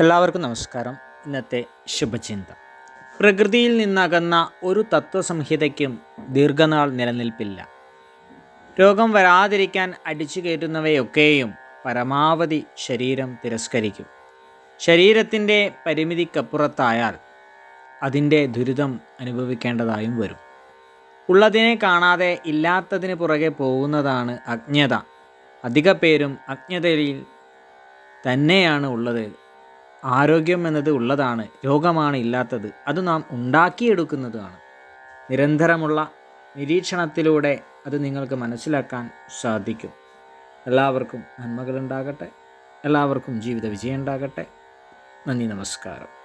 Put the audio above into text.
എല്ലാവർക്കും നമസ്കാരം. ഇന്നത്തെ ശുഭചിന്ത. പ്രകൃതിയിൽ നിന്നകന്ന ഒരു തത്വസംഹിതയ്ക്കും ദീർഘനാൾ നിലനിൽപ്പില്ല. രോഗം വരാതിരിക്കാൻ അടിച്ചു കയറ്റുന്നവയൊക്കെയും പരമാവധി ശരീരം തിരസ്കരിക്കും. ശരീരത്തിന്റെ പരിമിതിക്കപ്പുറത്തായാൽ അതിന്റെ ദുരിതം അനുഭവിക്കേണ്ടതായും വരും. ഉള്ളതിനെ കാണാതെ ഇല്ലാത്തതിന് പുറകെ പോകുന്നതാണ് അജ്ഞത. അധിക പേരും അജ്ഞതയിൽ തന്നെയാണ് ഉള്ളത് ആരോഗ്യം എന്നത് ഉള്ളതാണ് രോഗമാണ് ഇല്ലാത്തത്. അത് നാം ഉണ്ടാക്കിയെടുക്കുന്നതാണ്. നിരന്തരമുള്ള നിരീക്ഷണത്തിലൂടെ അത് നിങ്ങൾക്ക് മനസ്സിലാക്കാൻ സാധിക്കും. എല്ലാവർക്കും നന്മകളുണ്ടാകട്ടെ. എല്ലാവർക്കും ജീവിത വിജയം ഉണ്ടാകട്ടെ നന്ദി നമസ്കാരം.